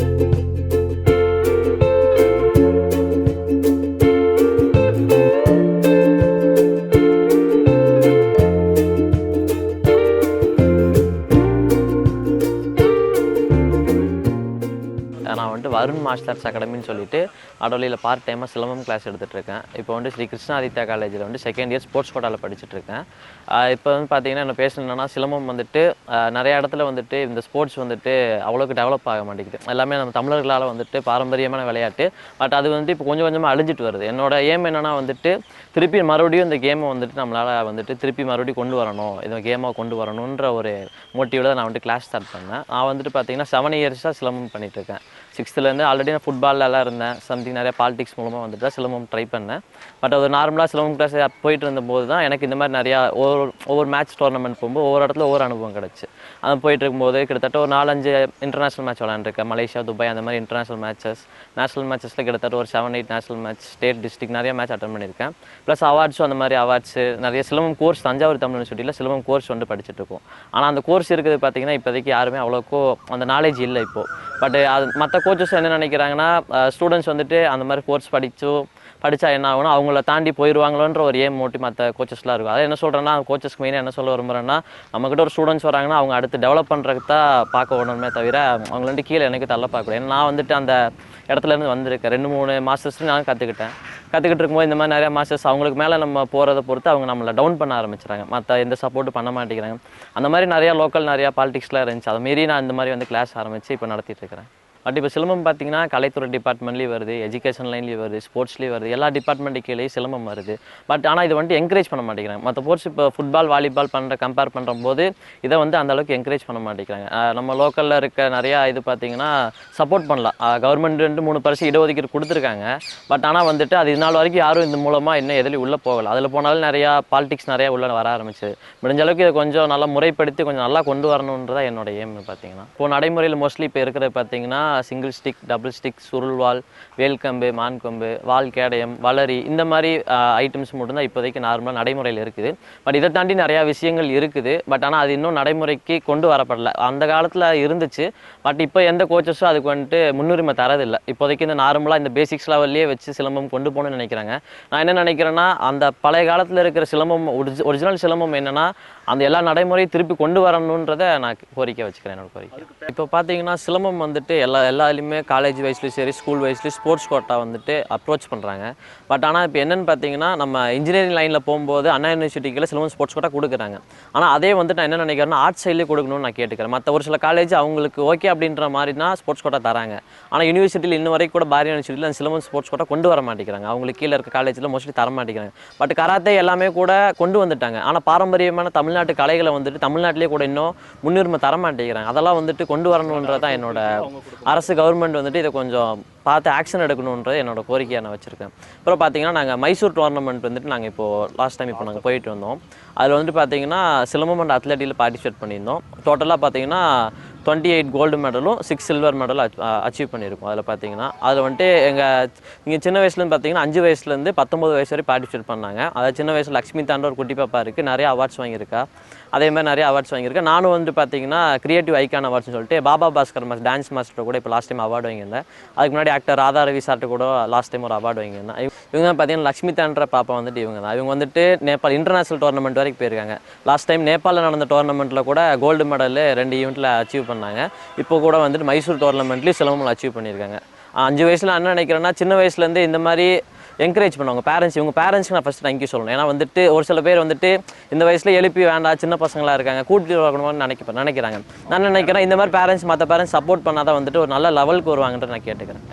நான் வந்துட்டு Varun marshal arts அகாடமின்னு சொல்லிட்டு அடோலியில் பார்ட் டைமாக சிலம்பம் கிளாஸ் எடுத்துகிட்டு இருக்கேன் இப்போ வந்து ஸ்ரீ கிருஷ்ணாதித்யா காலேஜில் வந்து செகண்ட் இயர் ஸ்போர்ட்ஸ் கோட்டாவில் படிச்சுட்ருக்கேன் இப்போ வந்து பார்த்தீங்கன்னா என்ன பேசணுன்னா சிலம்பம் வந்துட்டு நிறையா நிறைய இடத்துல வந்துட்டு இந்த ஸ்போர்ட்ஸ் வந்துட்டு அவ்வளோக்கு டெவலப் ஆக மாட்டேங்குது. எல்லாமே நம்ம தமிழர்களால் வந்துட்டு பாரம்பரியமான விளையாட்டு. பட் அது வந்துட்டு இப்போ கொஞ்சம் கொஞ்சமாக அழிஞ்சிட்டு வருது. என்னோட ஏம் என்னன்னா வந்துட்டு திருப்பி மறுபடியும் இந்த கேமை வந்துட்டு நம்மளால் வந்துட்டு திருப்பி மறுபடியும் கொண்டு வரணும். இந்த கேமாக கொண்டு வரணுன்ற ஒரு மோட்டிவில் நான் வந்துட்டு கிளாஸ் ஸ்டார்ட் பண்ணேன். நான் வந்துட்டு பார்த்தீங்கன்னா செவன் இயர்ஸாக சிலம்பம் பண்ணிகிட்ருக்கேன் இருக்கேன் சிக்ஸ்த்துலேருந்து ஆல்ரெடி நான் ஃபுட்பால்லாம் இருந்தேன். சம்திங் நிறைய பாலிடிக்ஸ் மூலமாக வந்துட்டு தான் சிலம்பம் ட்ரை பண்ணேன். பட் அது நார்மலாக சிலம்பம் கிளாஸ் போயிட்டு இருந்தபோது தான் எனக்கு இந்த மாதிரி நிறையா ஒவ்வொரு ஒவ்வொரு மேட்ச் டோர்னமெண்ட் போகும்போது ஒவ்வொரு இடத்துல ஒவ்வொரு அனுபவம் கிடச்சி. அது போயிட்டு இருக்கும்போது கிட்டத்தட்ட ஒரு நாலஞ்சு இன்டர்நேஷனல் மேட்ச் விளாண்டுருக்கேன் மலேசியா துபாய் அந்த மாதிரி இன்டர்நேஷனல் மேட்சஸ் நேஷனல் மேட்சஸில் கிட்டத்தட்ட ஒரு seven eight national match state district நிறைய மேட்ச் அட்டன் பண்ணியிருக்கேன். ப்ளஸ் அவார்ட்ஸும் அந்த மாதிரி அவார்ட்ஸு நிறைய சிலம்பம் கோர்ஸ் தஞ்சாவூர் தமிழ் யூனிவர்சிட்டியில் சிலம்பம் கோர்ஸ் வந்து படிச்சுட்டு இருக்கோம். ஆனால் அந்த கோர்ஸ் இருக்கிறது பார்த்தீங்கன்னா இப்போதைக்கு யாருமே அவ்வளோக்கோ அந்த நாலேஜ் இல்லை இப்போது பட் uh, அது மற்ற கோச்சஸ் என்ன நினைக்கிறாங்கன்னா uh, ஸ்டூடெண்ட்ஸ் வந்துட்டு அந்த மாதிரி கோர்ஸ் படிச்சோ படித்தா என்ன ஆகணும் அவங்கள தாண்டி போயிடுவாங்களோன்ற ஒரு ஏம் மோட்டி மற்ற கோச்சஸ்லாம் இருக்கும். அதை என்ன சொல்கிறேன்னா கோச்சஸ்க்கு மெயினாக என்ன சொல்ல விரும்புகிறேன்னா நம்மக்கிட்ட ஒரு ஸ்டூடெண்ட்ஸ் வராங்கன்னா அவங்க அடுத்து டெவலப் பண்ணுறதுக்கு தான் பார்க்க விடணுமே தவிர அவங்கள கீழே எனக்கு தள்ள பார்க்கக்கூடாது. ஏன்னா நான் வந்துட்டு அந்த இடத்துல இருந்து வந்திருக்கேன். ரெண்டு மூணு மாஸ்டர்ஸ் நான் கற்றுக்கிட்டேன் கற்றுக்கிட்டு இருக்கும்போது இந்த மாதிரி நிறையா மாஸ்டர்ஸ் அவங்களுக்கு மேலே நம்ம போகிறத பொறுத்து அவங்க நம்மளை டவுன் பண்ண ஆரம்பிச்சிட்டாங்க மற்ற எந்த சப்போர்ட்டும் பண்ண மாட்டேங்கிறாங்க. அந்த மாதிரி நிறையா லோக்கல் நிறையா பாலிடிக்ஸ்லாம் இருந்துச்சு. அதை மீறி நான் இந்த மாதிரி வந்து கிளாஸ் ஆரம்பித்து இப்போ நடத்திட்டு இருக்கிறேன். பட் இப்போ சிலம்பம் பார்த்தீங்கன்னா கலைத்துறை டிபார்ட்மெண்ட்லேயும் வருது எஜுகேஷன் லைன்லேயும் வருது ஸ்போர்ட்ஸ்லேயும் வருது எல்லா டிபார்ட்மெண்ட்டு கீழே சிலம்பம் வருது. பட் ஆனால் இது வந்துட்டு என்கரேஜ் பண்ண மாட்டேங்கிறாங்க. மற்ற ஸ்போர்ட்ஸ் இப்போ ஃபுட்பால் வாலிபால் பண்ணுற கம்பேர் பண்ணுற போது இதை வந்து அந்த அளவுக்கு என்கரேஜ் பண்ண மாட்டேங்கிறாங்க. நம்ம லோக்கலில் இருக்க நிறையா இது பார்த்தீங்கன்னா சப்போர்ட் பண்ணலாம். கவர்மெண்ட் ரெண்டு மூணு பரிசு இடஒதுக்கீடு கொடுத்துருக்காங்க. பட் ஆனால் வந்துட்டு அது இதனால் நாள் வரைக்கும் யாரும் இந்த மூலமாக இன்னும் எதுலையும் உள்ளே போகலை. அதில் போனாலும் நிறையா பாலிடிக்ஸ் நிறையா உள்ள வர ஆரம்பிச்சு. முடிஞ்ச அளவுக்கு இதை கொஞ்சம் நல்லா முறைப்படுத்தி கொஞ்சம் நல்லா கொண்டு வரணுன்றதான் என்னோட எய்ம் பார்த்தீங்கன்னா இப்போ நடைமுறையில் மோஸ்ட்லி இப்போ இருக்கிறது பார்த்தீங்கன்னா சிங்கிள் ஸ்டிக் டபுள் ஸ்டிக் சுருள்வால் வேல்கம்பு மான்கொம்பு வால் கேடயம் வளரி இந்த மாதிரி ஐட்டம்ஸ் மட்டும்தான் இப்போதைக்கு நார்மலாக நடைமுறையில் இருக்குது. பட் இதை தாண்டி நிறையா விஷயங்கள் இருக்குது. பட் ஆனால் அது இன்னும் நடைமுறைக்கு கொண்டு வரப்படல. அந்த காலத்தில் இருந்துச்சு. பட் இப்போ எந்த கோச்சஸும் அதுக்கு வந்துட்டு முன்னுரிமை தரதில்லை. இப்போதைக்கு இந்த நார்மலாக இந்த பேசிக்ஸ் லெவல்லே வச்சு சிலம்பம் கொண்டு போகணும்னு நினைக்கிறாங்க. நான் என்ன நினைக்கிறேன்னா அந்த பழைய காலத்தில் இருக்கிற சிலம்பம் ஒரிஜி ஒரிஜினல் சிலம்பம் என்னன்னா அந்த எல்லா நடைமுறையும் திருப்பி கொண்டு வரணுன்றதை நான் கோரிக்கை வச்சுக்கிறேன் என்னோட கோரிக்கை. இப்போ பார்த்தீங்கன்னா சிலம்பம் வந்துட்டு எல்லா எல்லா எல்லாத்துலேயுமே காலேஜ் வைஸ்லையும் சரி ஸ்கூல் வைஸ்லையும் ஸ்போர்ட்ஸ் கோட்டா வந்துட்டு அப்ரோச் பண்ணுறாங்க பட் ஆனால் இப்போ என்னென்னு பார்த்தீங்கன்னா நம்ம இன்ஜினியரிங் லைனில் போகும்போது அண்ணா யூனிவர்சிட்டிக்கில் சிலம்பம் ஸ்போர்ட்ஸ் கோட்டா கொடுக்குறாங்க. ஆனால் அதே வந்துட்டு நான் என்ன நினைக்கிறேன்னா ஆர்ட்ஸ் சைட்லேயே கொடுக்கணும்னு நான் கேட்டுக்கிறேன். மற்ற ஒரு சில காலேஜ் அவங்களுக்கு ஓகே அப்படின்ற மாதிரி தான் ஸ்போர்ட்ஸ் கோட்டா தராங்க. ஆனால் யூனிவர்சிட்டியில் இன்ன வரைக்கும் கூட பாரதிய யூனிவர்சிட்டியில் அந்த சிலம்பம் ஸ்போர்ட்ஸ் கோட்டா கொண்டு வர மாட்டேங்கிறாங்க. அவங்களுக்கு கீழே இருக்க காலேஜில் மோஸ்ட்லி தர மாட்டேங்கிறாங்க. பட் கராத்தே எல்லாமே கூட கொண்டு வந்துட்டாங்க. ஆனால் பாரம்பரியமான தமிழ்நாட்டு கலைகளை வந்துட்டு தமிழ்நாட்டிலே கூட இன்னும் முன்னுரிமை தர மாட்டேங்கிறாங்க. அதெல்லாம் வந்துட்டு கொண்டு வரணுன்றது தான் என்னோட அரசு கவர்மெண்ட் வந்துட்டு இதை கொஞ்சம் பார்த்து ஆக்ஷன் எடுக்கணுன்றது என்னோட கோரிக்கையை நான் வச்சுருக்கேன். அப்புறம் பார்த்தீங்கன்னா நாங்கள் மைசூர் டோர்னமெண்ட் வந்துட்டு நாங்கள் இப்போது லாஸ்ட் டைம் இப்போ நாங்கள் போயிட்டு வந்தோம். அதில் வந்துட்டு பார்த்தீங்கன்னா சிலம்பம் அண்ட் அத்லட்டியில் பார்ட்டிசிபேட் பண்ணியிருந்தோம். டோட்டலாக பார்த்தீங்கன்னா டுவெண்ட்டி எயிட் கோல்டு மெடலும் சிக்ஸ் சில்வர் மெடலும் அச்சீவ் பண்ணியிருக்கோம். அதில் பார்த்தீங்கன்னா அதில் வந்துட்டு எங்கள் இங்கே சின்ன வயசுலேருந்து பார்த்தீங்கன்னா அஞ்சு வயசுலேருந்து பத்தொம்பது வயசு வரை பார்ட்டிசிபேட் பண்ணாங்க. அதாவது சின்ன வயசில் லக்ஷ்மி தாண்ட ஒரு குட்டி பாப்பா இருக்குது நிறைய அவார்ட்ஸ் வாங்கியிருக்கா. அதே மாதிரி நிறைய அவார்ட்ஸ் வாங்கியிருக்கேன் நானும் வந்து பார்த்தீங்கன்னா கிரியேட்டிவ் ஐக்கான் அவார்ட்ஸ்னு சொல்லிட்டு Baba Bhaskar mass dance master கூட இப்போ லாஸ்ட் டைம் அவார்டு வாங்கியிருந்தேன். அதுக்கு முன்னாடி ஆக்டர் ராதா ரவி சார்ட்டு கூட லாஸ்ட் டைம் ஒரு அவார்டு வாங்கியிருந்தேன். இவங்க தான் பார்த்தீங்கன்னா லக்ஷ்மி தான்ற பாப்பா வந்துட்டு இவங்க தான். இவங்க வந்துட்டு நேபாள் இன்டர்நேஷனல் டோர்னமெண்ட் வரைக்கும் போயிருக்காங்க. லாஸ்ட் டைம் நேபாளில் நடந்த டோர்னமெண்ட்டில் கூட கோல்டு மெடல் ரெண்டு ஈவெண்ட்டில் அச்சீவ் பண்ணாங்க. இப்போ கூட வந்துட்டு மைசூர் டோர்னமெண்ட்லேயும் சிலம்பம் அச்சீவ் பண்ணியிருக்காங்க. அஞ்சு வயசில் என்ன நினைக்கிறேன்னா சின்ன வயசுலேருந்து இந்த மாதிரி என்கரேஜ் பண்ணுவாங்க. பேரண்ட்ஸ் இவங்க பேரண்ட்ஸ்க்கு நான் ஃபஸ்ட்டு தேங்க்யூ சொல்லணும். ஏன்னா வந்துட்டு ஒரு சில பேர் வந்துட்டு இந்த வயசில் எழுப்பி வேண்டாம் சின்ன பசங்களாக இருக்காங்க கூட்டிட்டு வரணும்னு நினைக்க நினைக்கிறாங்க. நான் நினைக்கிறேன் இந்த மாதிரி பேரண்ட்ஸ் மற்ற பேரண்ட்ஸ் சப்போர்ட் பண்ணாதான் வந்துட்டு ஒரு நல்ல லெவலுக்கு வருவாங்கன்ற நான் கேட்டுக்கிறேன்.